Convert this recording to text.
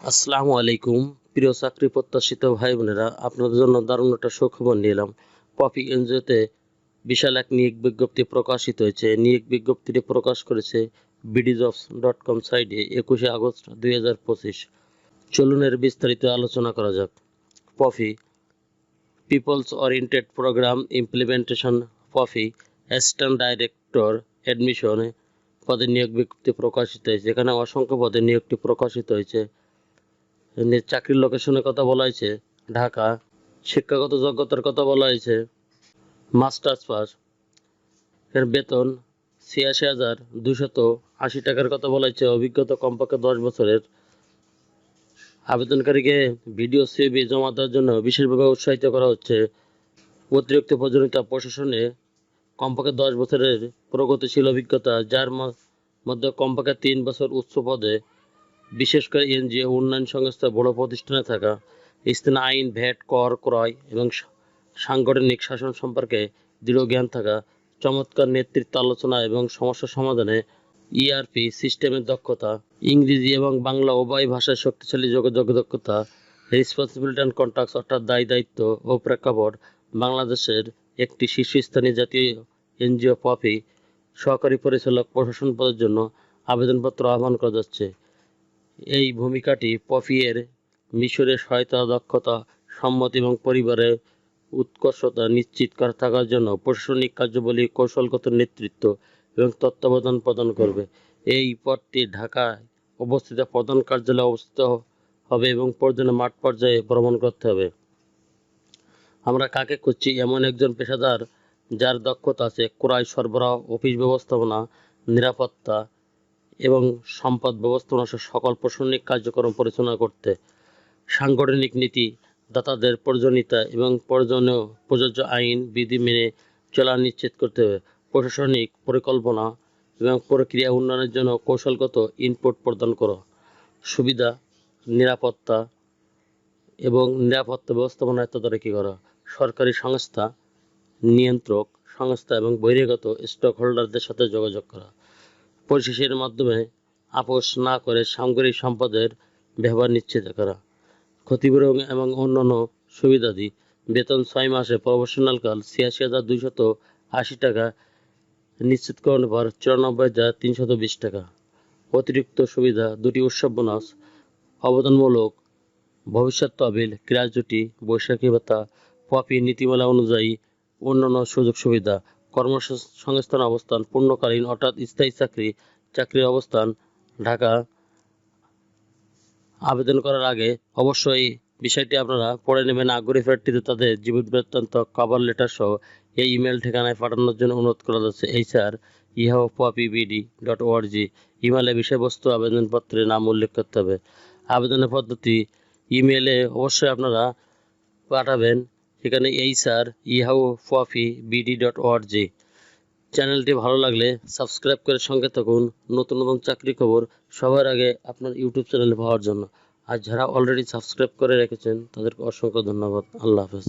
আসসালামু আলাইকুম। প্রিয় চাকরি প্রত্যাশিত ভাই বোনেরা, আপনাদের জন্য দারুণ একটা সুখবর নিয়ে এলাম। পপি এনজিওতে বিশাল এক নিয়োগ বিজ্ঞপ্তি প্রকাশিত হয়েছে। নিয়োগ বিজ্ঞপ্তিটি প্রকাশ করেছে বিডিজবস ডট কম সাইটে একুশে আগস্ট দুই হাজার পঁচিশ। চলুন এর বিস্তারিত আলোচনা করা যাক। পফি পিপলস ওরিয়েন্টেড প্রোগ্রাম ইমপ্লিমেন্টেশন পফি অ্যাসিস্ট্যান্ট ডাইরেক্টর অ্যাডমিশনে পদে নিয়োগ বিজ্ঞপ্তি প্রকাশিত হয়েছে। এখানে অসংখ্য পদে নিয়োগটি প্রকাশিত হয়েছে। চাকরির লোকেশনের কথা বলা হয়েছে, ঢাকা, শিক্ষাগত যোগ্যতার কথা বলা হয়েছে মাস্টার্স পাস এর বেতন ছিয়াশি হাজার দুশত আশি টাকার কথা বলা হয়েছে, অভিজ্ঞতা কমপক্ষে দশ বছরের। আবেদনকারীকে ভিডিও সিভি জমা দেওয়ার জন্য বিশেষভাবে উৎসাহিত করা হচ্ছে। অতিরিক্ত প্রয়োজনীয়তা প্রশাসনে কমপক্ষে দশ বছরের প্রগতিশীল অভিজ্ঞতা, যার মধ্যে কমপক্ষে তিন বছর উচ্চ পদে বিশেষ করে এনজিও, উন্নয়ন সংস্থা, বড় প্রতিষ্ঠানে থাকা স্থানীয় আইন ভ্যাট কর, ক্রয় এবং সাংগঠনিক শাসন সম্পর্কে দৃঢ় জ্ঞান থাকা, চমৎকার নেতৃত্ব আলোচনা এবং সমস্যা সমাধানে ইআরপি সিস্টেমের দক্ষতা, ইংরেজি এবং বাংলা উভয় ভাষায় শক্তিশালী যোগাযোগ দক্ষতা রেসপন্সিবিলিটি অ্যান্ড কন্ট্যাক্টস অর্থাৎ দায়, দায়িত্ব ও প্রেক্ষাপট বাংলাদেশের একটি শীর্ষস্থানীয় জাতীয় এনজিও পপি সহকারী পরিচালক প্রশাসন পদের জন্য আবেদনপত্র আহ্বান করা যাচ্ছে। এই ভূমিকাটি পফিয়ের মিশরে সহায়তা, দক্ষতা, সম্মতি এবং পরিবারের উৎকর্ষতা নিশ্চিত করা থাকার জন্য প্রশাসনিক কার্যাবলী কৌশলগত নেতৃত্ব এবং তত্ত্বাবধান প্রদান করবে। এই পদটি ঢাকায় অবস্থিত প্রধান কার্যালয়ে অবস্থিত হবে এবং প্রয়োজনে মাঠ পর্যায়ে ভ্রমণ করতে হবে। আমরা কাকে খুঁজছি? এমন একজন পেশাদার যার দক্ষতা আছে, ক্রয় সরবরাহ, অফিস ব্যবস্থাপনা, নিরাপত্তা এবং সম্পদ ব্যবস্থাপনা সকল প্রশাসনিক কার্যক্রম পরিচালনা করতে সাংগঠনিক নীতি, দাতাদের প্রয়োজনীয়তা এবং প্রয়োজনীয় প্রযোজ্য আইন, বিধি মেনে চলা নিশ্চিত করতে হবে। প্রশাসনিক পরিকল্পনা এবং প্রক্রিয়া উন্নয়নের জন্য কৌশলগত ইনপুট প্রদান করো। সুবিধা, নিরাপত্তা এবং নিরাপত্তা ব্যবস্থাপনায় তদারকি করা। সরকারি সংস্থা, নিয়ন্ত্রক সংস্থা এবং বহিরাগত স্টক হোল্ডারদের সাথে যোগাযোগ করা। পরিশেষের মাধ্যমে আপোষ না করে সামগ্রিক সম্পদের ব্যবহার নিশ্চিত করা, ক্ষতিপূরণ এবং অন্যান্য সুবিধাদি বেতন ছয় মাসে প্রফেশনাল কাল ছিয়াশি হাজার দুইশত আশি টাকা নিশ্চিতকরণের পর চুরানব্বই হাজার তিনশত বিশ টাকা। অতিরিক্ত সুবিধা দুটি উৎসব বোনাস, অবদানমূলক ভবিষ্যৎ তহবিল গ্র্যাজুটি বৈশাখী ভাতা পপি নীতিমালা অনুযায়ী অন্যান্য সুযোগ সুবিধা কর্মসংস্থান অবস্থান পূর্ণকালীন অর্থাৎ স্থায়ী চাকরি, চাকরির অবস্থান, ঢাকা। আবেদন করার আগে অবশ্যই বিষয়টি আপনারা পড়ে নেবেন। আগ্রহী প্রার্থীদের তাদের জীবন বৃত্তান্ত কভার লেটার সহ এই ইমেল ঠিকানায় পাঠানোর জন্য অনুরোধ করা যাচ্ছে। এইচআর ইহাও পপি বিডি ডট ওআরজি ইমেলে বিষয়বস্তু আবেদনপত্রে নাম উল্লেখ করতে হবে। আবেদনের পদ্ধতি ইমেলে অবশ্যই আপনারা পাঠাবেন। এখানে এইচআর ইহাও পপি বিডি ডট ওআরজি চ্যানেলটি ভালো লাগলে সাবস্ক্রাইব করে সঙ্গে থাকুন। নতুন নতুন চাকরি খবর সবার আগে আপনার ইউটিউব চ্যানেলে পাওয়ার জন্য। আর যারা অলরেডি সাবস্ক্রাইব করে রেখেছেন, তাদেরকে অসংখ্য ধন্যবাদ। আল্লাহ হাফেজ।